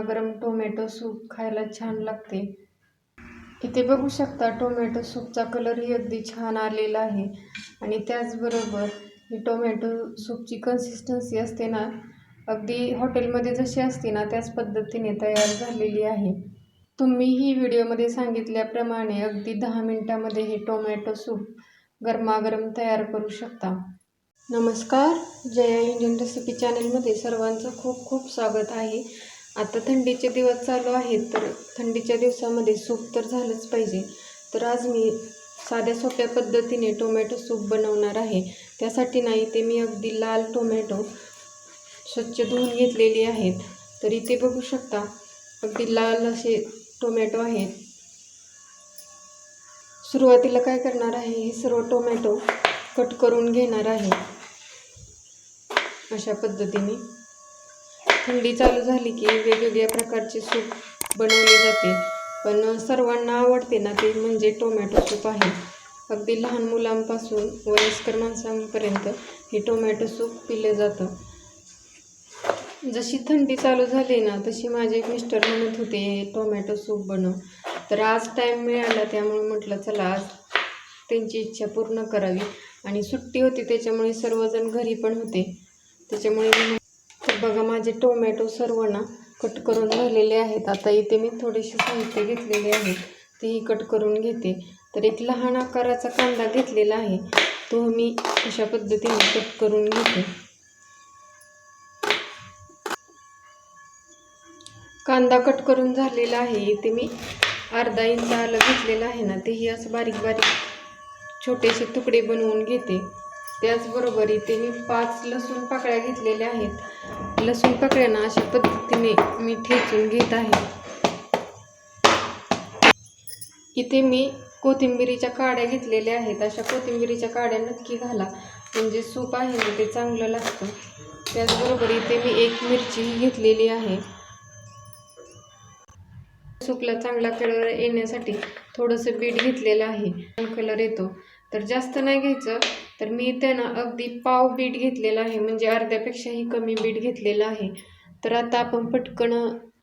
गरम tomato soup खायला छान लागते. इथे बघू शकता टोमॅटो सूपचा कलरही अगदी छान आलेला आहे. आणि त्याचबरोबर ही टोमॅटो सूपची कन्सिस्टन्सी असते ना अगदी हॉटेलमध्ये जशी असते ना त्याच पद्धतीने तयार झालेली आहे. तुम्हीही व्हिडिओमध्ये सांगितल्याप्रमाणे अगदी दहा मिनटामध्ये हे टोमॅटो सूप गरमागरम तयार करू शकता. नमस्कार जया इंडियन रेसिपी चॅनलमध्ये सर्वांचं खूप खूप स्वागत आहे. आता थंडीचे दिवस चालू आहेत तर थंडीच्या दिवसामध्ये सूप तर झालंच पाहिजे. तर आज मी साध्या सोप्या पद्धतीने टोमॅटो सूप बनवणार आहे. त्यासाठी नाही ते मी अगदी लाल टोमॅटो स्वच्छ धुवून घेतलेली आहेत. तर इथे बघू शकता अगदी लाल असे टोमॅटो आहेत. सुरुवातीला काय करणार आहे हे सर्व टोमॅटो कट करून घेणार आहे. अशा पद्धतीने. थंडी चालू झाली की वेगवेगळ्या प्रकारचे सूप बनवले जाते. पण सर्वांना आवडते ना ते म्हणजे टोमॅटो सूप आहे. अगदी लहान मुलांपासून वयस्कर माणसांपर्यंत हे टोमॅटो सूप पिलं जातं. जशी थंडी चालू झाली ना तशी माझे मिस्टर म्हणत होते टोमॅटो सूप बनव. तर आज टाईम मिळाला त्यामुळे म्हटलं चला आज त्यांची इच्छा पूर्ण करावी. आणि सुट्टी होती त्याच्यामुळे सर्वजण घरी पण होते. त्याच्यामुळे मी तर बघा माझे टोमॅटो सर्व ना कट करून झालेले आहेत. आता इथे मी थोडेसे साहित्य घेतलेले आहे. तेही कट करून घेते. तर एक लहान आकाराचा कांदा घेतलेला आहे. तो मी अशा पद्धतीने कट करून घेते. कांदा कट करून झालेला आहे. इथे मी अर्धा इंच आलं घेतलेलं आहे ना तेही असं बारीक बारीक छोटेसे तुकडे बनवून घेते. त्याचबरोबर इथे मी पाच लसूण पाकळ्या घेतलेल्या आहेत. लसूण पाकळ्यांना अशा पद्धतीने मी ठेचून घेत आहे. इथे मी कोथिंबिरीच्या काड्या घेतलेल्या आहेत. अशा कोथिंबिरीच्या काड्या नक्की घाला. म्हणजे सूप आहे ना ते चांगलं लागतं. त्याचबरोबर इथे मी एक मिरचीही घेतलेली आहे. सूपला चांगला कलर येण्यासाठी थोडंसं बीट घेतलेलं आहे. कलर येतो. तर जास्त नाही घ्यायचं. तर मी इथे ना अगदी पाव बीट घेतलेला आहे. म्हणजे अर्ध्यापेक्षाही कमी बीट घेतलेलं आहे. तर आता आपण पटकन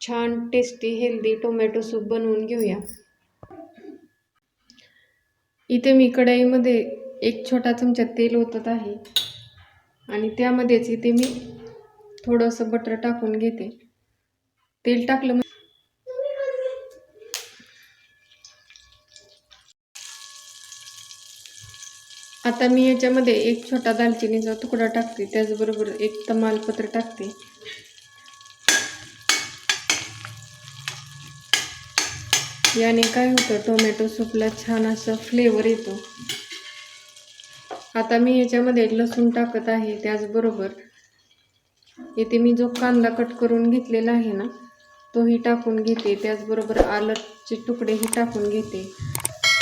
छान टेस्टी हेल्दी टोमॅटो सूप बनवून घेऊया. इथे मी कढईमध्ये एक छोटा चमचा तेल ओतत आहे. आणि त्यामध्येच इथे मी थोडंसं बटर टाकून घेते. तेल टाकलं आता मी याच्यामध्ये एक छोटा दालचिनीचा तुकडा टाकते त्याचबरोबर एक तमालपत्र टाकते. याने काय होतं टोमॅटो सूपला छान असं फ्लेवर येतो. आता मी याच्यामध्ये लसूण टाकत आहे त्याचबरोबर येथे मी जो कांदा कट करून घेतलेला आहे ना तोही टाकून घेते. त्याचबरोबर आलंचे तुकडेही टाकून घेते.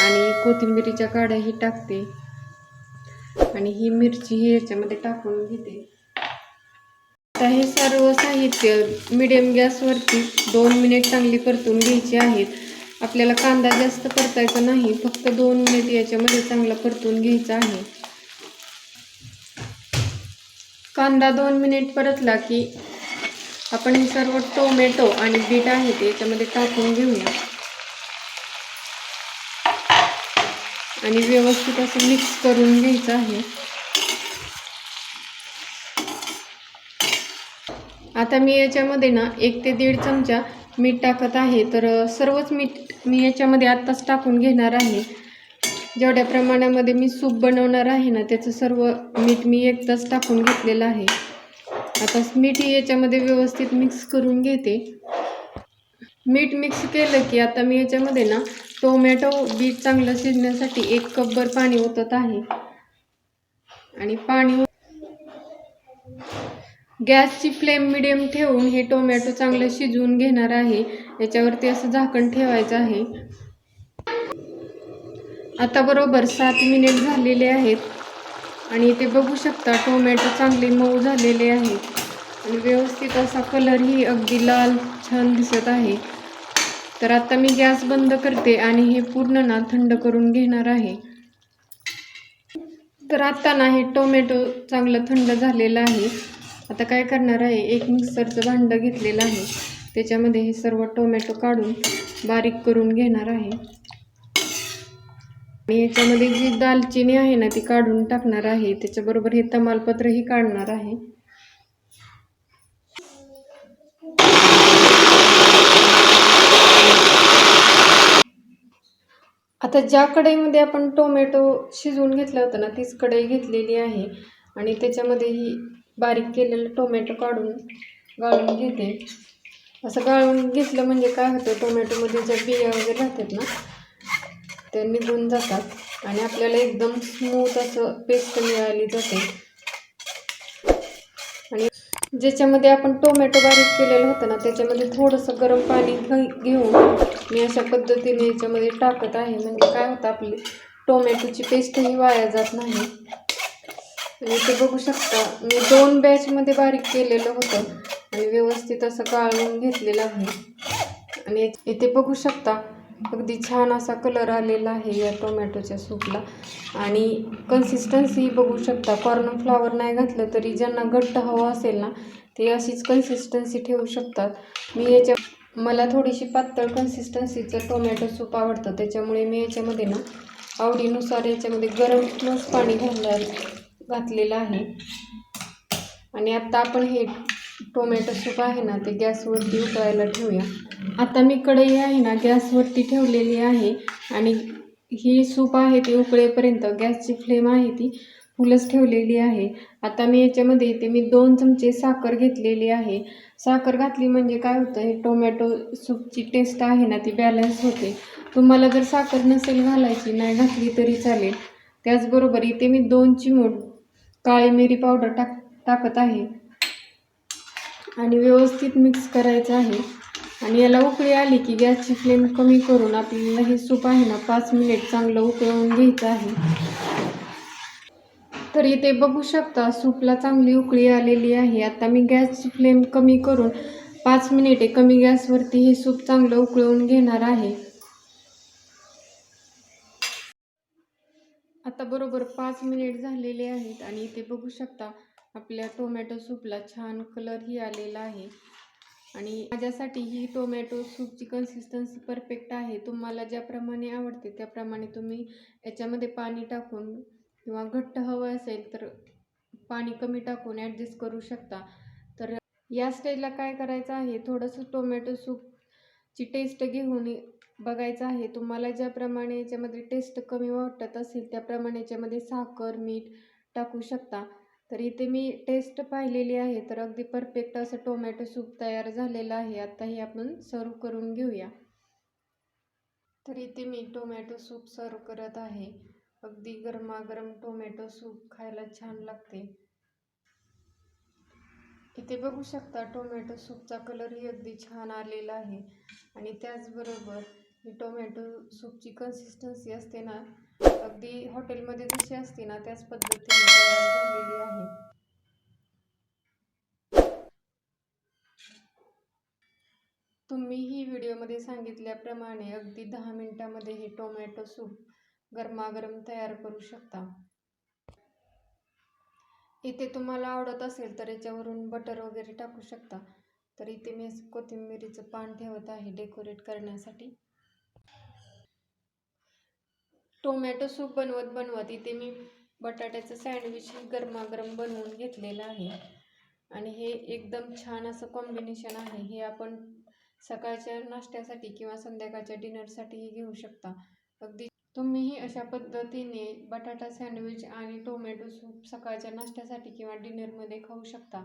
आणि कोथिंबिरीच्या काड्याही टाकते. आणि ही मिरची ही याच्यामध्ये टाकून घेते. आता हे सर्व साहित्य मिडियम गॅसवरती दोन मिनिट चांगली परतून घ्यायची आहेत. आपल्याला कांदा जास्त परतायचा नाही फक्त दोन मिनिट याच्यामध्ये चांगला परतून घ्यायचा आहे. कांदा दोन मिनिट परतला की आपण हे सर्व टोमॅटो आणि बीट आहे ते याच्यामध्ये टाकून घेऊया. आणि व्यवस्थित असं मिक्स करून घ्यायचं आहे. आता मी याच्यामध्ये ना एक ते दीड चमचा मीठ टाकत आहे. तर सर्वच मीठ मी याच्यामध्ये आत्ताच टाकून घेणार आहे. जेवढ्या प्रमाणामध्ये मी सूप बनवणार आहे ना त्याचं सर्व मीठ मी एकदाच टाकून घेतलेलं आहे. आता मीठ याच्यामध्ये व्यवस्थित मिक्स करून घेते. मीठ मिक्स केलं की आता मी याच्यामध्ये ना टोमॅटो बीट चांगलं शिजण्यासाठी एक कपभर पाणी ओतत आहे. आणि पाणी गॅसची फ्लेम मिडियम ठेवून हे टोमॅटो चांगलं शिजवून घेणार आहे. याच्यावरती असं झाकण ठेवायचं आहे. आता बरोबर सात मिनिट झालेले आहेत. आणि इथे बघू शकता टोमॅटो चांगले मऊ झालेले आहेत आणि व्यवस्थित असा कलरही अगदी लाल छान दिसत आहे. तर आता मी गॅस बंद करते आणि हे पूर्ण ना थंड करून घेणार आहे. तर आता ना हे टोमॅटो चांगलं थंड झालेलं आहे. आता काय करणार आहे? एक मिक्सरचं भांडं घेतलेलं आहे. त्याच्यामध्ये हे सर्व टोमॅटो काढून बारीक करून घेणार आहे. आणि याच्यामध्ये जी दालचिनी आहे ना ती काढून टाकणार आहे. त्याच्याबरोबर हे तमालपत्रही काढणार आहे. आता ज्या कढईमध्ये आपण टोमॅटो शिजवून घेतला होता ना तीच कढई घेतलेली आहे. आणि त्याच्यामध्ये ही बारीक केलेलं टोमॅटो काढून गाळून घेते. असं गाळून घेतलं म्हणजे काय होतं टोमॅटोमध्ये ज्या बिया वगैरे राहतात ना त्या निघून जातात. आणि आपल्याला एकदम स्मूथ असं पेस्ट मिळाली जाते. ज्याच्यामध्ये आपण टोमॅटो बारीक केलेलं होतं ना त्याच्यामध्ये थोडंसं गरम पाणी घेऊन मी अशा पद्धतीने याच्यामध्ये टाकत आहे. म्हणजे काय होतं आपली टोमॅटोची पेस्टही वाया जात नाही. आणि ते बघू शकता मी दोन बॅचमध्ये बारीक केलेलं होतं आणि व्यवस्थित असं गाळून घेतलेलं आहे. आणि इथे बघू शकता अगदी छान असा कलर आलेला आहे या टोमॅटोच्या सूपला. आणि कन्सिस्टन्सी बघू शकता कॉर्नफ्लावर नाही घातलं तरी ज्यांना घट्ट हवं असेल ना ते अशीच कन्सिस्टन्सी ठेवू शकतात. मी याच्या मला थोडीशी पातळ कन्सिस्टन्सीचं टोमॅटो सूप आवडतं त्याच्यामुळे मी याच्यामध्ये ना आवडीनुसार याच्यामध्ये गरम प्लस पाणी घालणार घातलेलं आहे. आणि आत्ता आपण हे टोमॅटो सूप आहे ना ते गॅसवरती उकळायला ठेवूया. आता मी कढई आहे ना गॅसवरती ठेवलेली आहे आणि ही सूप आहे ती उकळेपर्यंत गॅसची फ्लेम आहे ती फुलच ठेवलेली आहे. आता मी याच्यामध्ये इथे मी दोन चमचे साखर घेतलेली आहे. साखर घातली म्हणजे काय होतं हे टोमॅटो सूपची टेस्ट आहे ना ती बॅलन्स होते. तुम्हाला जर साखर नसेल घालायची नाही घातली तरी चालेल. त्याचबरोबर इथे मी दोन चिमूट काळी मिरी पावडर टाक टाकत आहे. आणि व्यवस्थित मिक्स करायचं आहे. आणि याला उकळी आली की गॅसची फ्लेम कमी करून आपल्याला हे सूप आहे ना पाच मिनिट चांगलं उकळवून घ्यायचं आहे. तर इथे बघू शकता सूपला चांगली उकळी आलेली आहे. आता मी गॅसची फ्लेम कमी करून पाच मिनिटे कमी गॅसवरती हे सूप चांगलं उकळवून घेणार आहे. आता बरोबर पाच मिनिट झालेले आहेत आणि इथे बघू शकता आपल्या टोमॅटो सूपला छान कलरही आलेला आहे. आणि माझ्यासाठी ही टोमॅटो सूपची कन्सिस्टन्सी परफेक्ट आहे. तुम्हाला ज्याप्रमाणे आवडते त्याप्रमाणे तुम्ही याच्यामध्ये पाणी टाकून किंवा घट्ट हवं असेल तर पाणी कमी टाकून ॲडजस्ट करू शकता. तर या स्टेजला काय करायचं आहे? थोडंसं टोमॅटो सूपची टेस्ट घेऊन बघायचं आहे. तुम्हाला ज्याप्रमाणे याच्यामध्ये टेस्ट कमी वाटत असेल त्याप्रमाणे याच्यामध्ये साखर मीठ टाकू शकता. तर इथे मी टेस्ट पाहिलेली आहे तर अगदी परफेक्ट असं टोमॅटो सूप तयार झालेलं आहे. आता हे आपण सर्व करून घेऊया. तर इथे मी टोमॅटो सूप सर्व करत आहे. अगदी गरमागरम टोमॅटो सूप खायला छान लागते. इथे बघू शकता टोमॅटो सूपचा कलरही अगदी छान आलेला आहे. आणि त्याचबरोबर ही टोमॅटो सूपची कन्सिस्टन्सी असते ना अगदी हॉटेलमध्ये जशी असते ना त्याच पद्धतीने आहे झालेली आहे. व्हिडिओमध्ये सांगितल्याप्रमाणे अगदी दहा मिनिटामध्ये हे टोमॅटो सूप गरमागरम तयार करू शकता. इथे तुम्हाला आवडत असेल तर याच्यावरून बटर वगैरे टाकू शकता. तर इथे मी कोथिंबीरीचं कोथिंबिरीचं पान ठेवत आहे डेकोरेट करण्यासाठी. टोमॅटो सूप बनवत बनवत इथे मी बटाट्याचं सँडविच गरमागरम बनवून घेतलेलं आहे. आणि हे एकदम छान असं कॉम्बिनेशन आहे. हे आपण सकाळच्या नाश्त्यासाठी किंवा संध्याकाळच्या डिनरसाठीही घेऊ शकता. अगदी तुम्हीही अशा पद्धतीने बटाटा सँडविच आणि टोमॅटो सूप सकाळच्या नाश्त्यासाठी किंवा डिनरमध्ये खाऊ शकता.